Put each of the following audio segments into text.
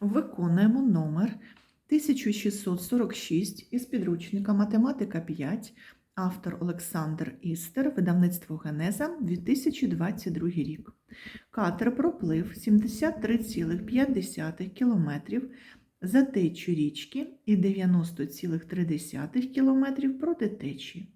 Виконуємо номер 1646 із підручника Математика 5, автор Олександр Істер, видавництво Генеза, 2022 рік. Катер проплив 73,5 км за течію річки і 90,3 км проти течії.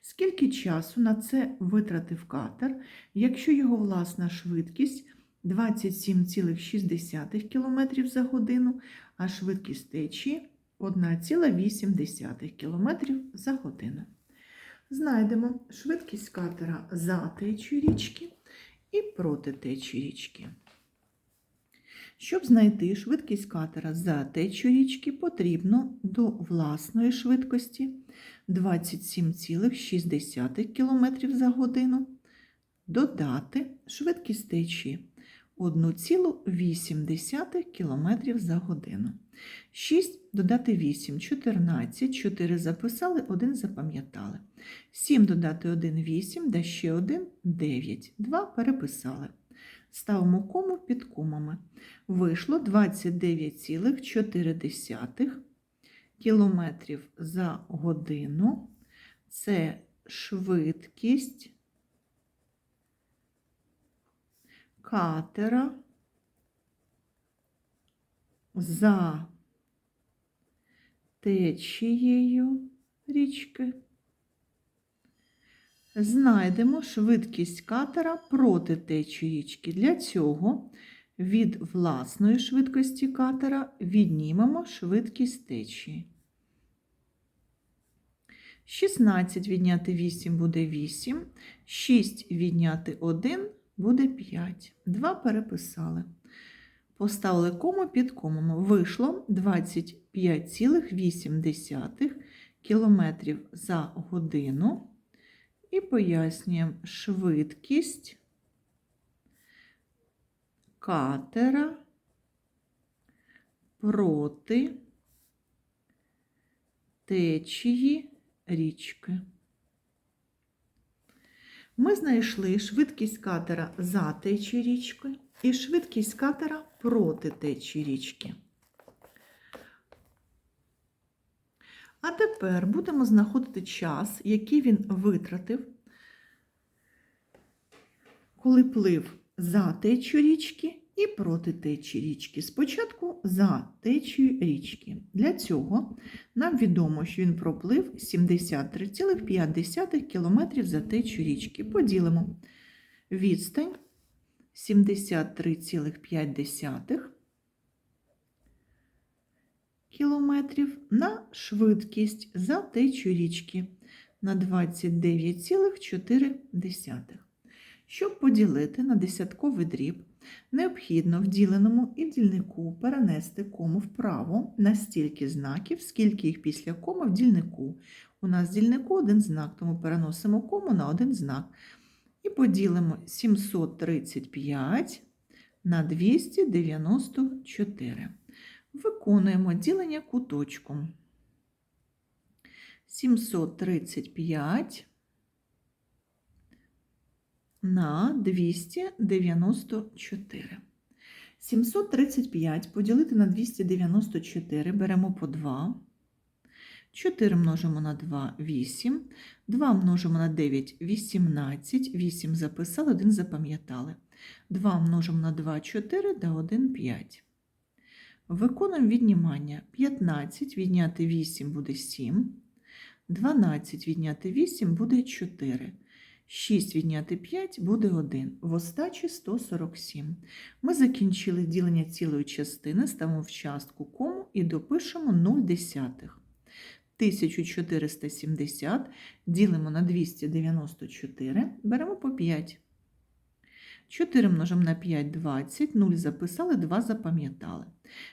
Скільки часу на це витратив катер, якщо його власна швидкість 27,6 км за годину, а швидкість течії 1,8 км за годину. Знайдемо швидкість катера за течією річки і проти течії річки. Щоб знайти швидкість катера за течією річки, потрібно до власної швидкості 27,6 км за годину додати швидкість течії 1,8 км за годину. 6 додати 8 14, 4 записали, 1 запам'ятали. 7 додати 1 8, да ще 1 9, 2 переписали. Ставимо кому під комами. Вийшло 29,4 км за годину. Це швидкість катера за течією річки. Знайдемо швидкість катера проти течії річки. Для цього від власної швидкості катера віднімемо швидкість течії. 16 відняти 8 буде 8, 6 відняти 1 буде 5. 2 переписали. Поставили кому під комами. Вийшло 25,8 км за годину. І пояснюємо швидкість катера проти течії річки. Ми знайшли швидкість катера за течією річки і швидкість катера проти течії річки. А тепер будемо знаходити час, який він витратив, коли плив за течією річки і проти течії річки. Спочатку за течією річки. Для цього нам відомо, що він проплив 73,5 км за течією річки. Поділимо відстань 73,5 кілометрів на швидкість за течію річки на 29,4. Щоб поділити на десятковий дріб, необхідно в діленому і дільнику перенести кому вправо на стільки знаків, скільки їх після коми в дільнику. У нас дільнику один знак, тому переносимо кому на один знак. І поділимо 735 на 294. Виконуємо ділення куточком. 735 на 294. 735 поділити на 294 беремо по 2. 4 множимо на 2 – 8. 2 множимо на 9 – 18. 8 записали, 1 запам'ятали. 2 множимо на 2 – 4, да 1 – 5. Виконуємо віднімання. 15 відняти 8 буде 7. 12 відняти 8 буде 4. 6 відняти 5 буде 1. В остачі 147. Ми закінчили ділення цілої частини, ставимо в частку кому і допишемо 0 десятих. 1470 ділимо на 294, беремо по 5. 4 множимо на 5 – 20, 0 записали, 2 запам'ятали.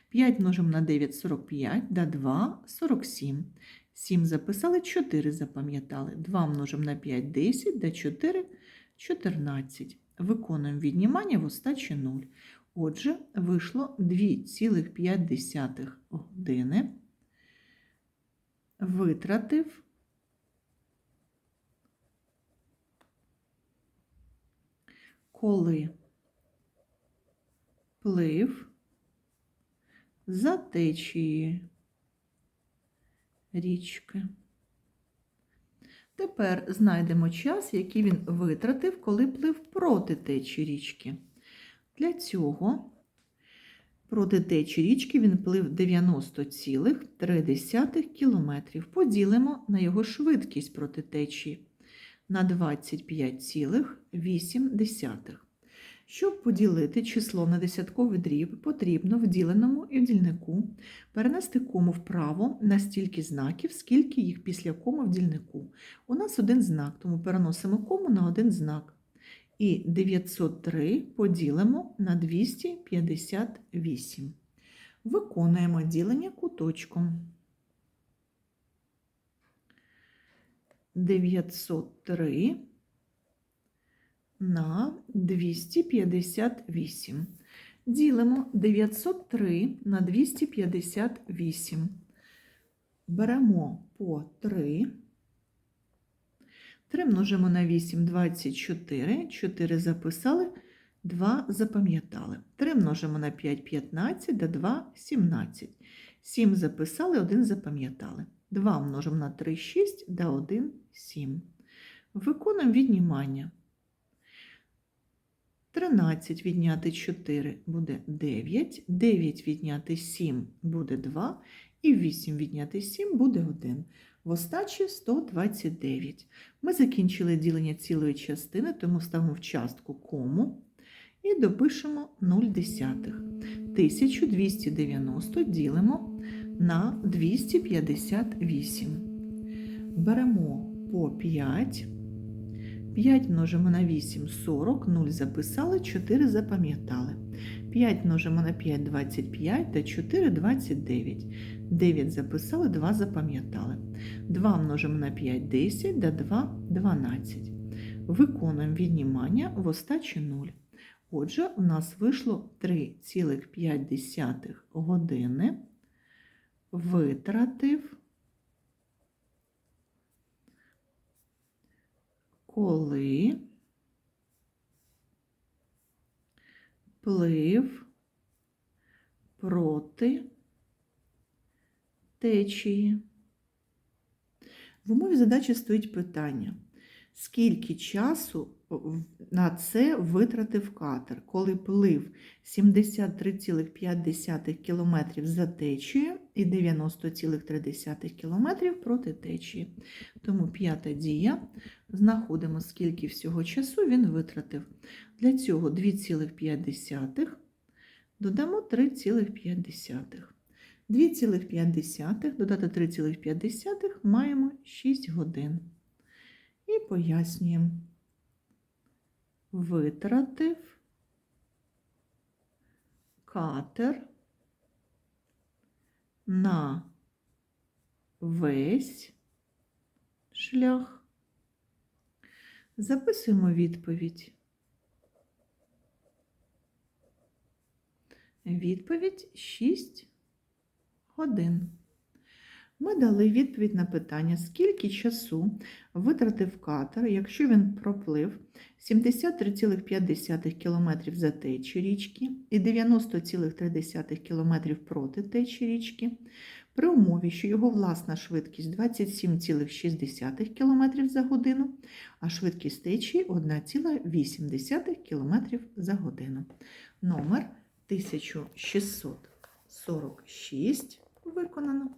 5 множимо на 9 – 45, да 2 – 47. 7 записали, 4 запам'ятали. 2 множимо на 5 – 10, да 4 – 14. Виконуємо віднімання в остачі 0. Отже, вийшло 2,5 години. Витратив коли плив за течією річки. Тепер знайдемо час, який він витратив, коли плив проти течії річки. Для цього проти течії річки він плив 90,3 км. Поділимо на його швидкість проти течії на 25,8. Щоб поділити число на десятковий дріб, потрібно в діленому і в дільнику перенести кому вправо на стільки знаків, скільки їх після коми в дільнику. У нас один знак, тому переносимо кому на один знак. І 903 поділимо на 258. Виконуємо ділення куточком. 903 на 258. Ділимо 903 на 258. Беремо по 3. 3 множимо на 8 24. 4 записали, 2 запам'ятали. 3 множимо на 5 15, да 2 17. 7 записали, 1 запам'ятали. 2 множимо на 3 6, да 1 7. Виконуємо віднімання. 13 відняти 4 буде 9, 9 відняти 7 буде 2, і 8 відняти 7 буде 1. В остачі 129. Ми закінчили ділення цілої частини, тому ставимо в частку кому і допишемо 0 десятих. 1290 ділимо на 258. Беремо по 5. 5 множимо на 8 40, 0 записали, 4 запам'ятали. 5 множимо на 5 25 та 4 29. 9 записали, 2 запам'ятали. 2 множимо на 5 10 та 2 12. Виконуємо віднімання в остачі 0. Отже, у нас вийшло 3,5 години. Витратив коли плив проти течії. В умові задачі стоїть питання, скільки часу на це витратив катер, коли плив 73,5 км за течією і 90,3 км проти течії. Тому п'ята дія. Знаходимо, скільки всього часу він витратив. Для цього 2,5 додамо 3,5. 2,5 додати 3,5 маємо 6 годин. І пояснюємо. Витратив катер на весь шлях. Записуємо відповідь. Відповідь 6 годин. Ми дали відповідь на питання, скільки часу витратив катер, якщо він проплив 73,5 км за течі річки і 90,3 км проти течі річки, при умові, що його власна швидкість 27,6 км за годину, а швидкість течії 1,8 км за годину. Номер 1646 виконано.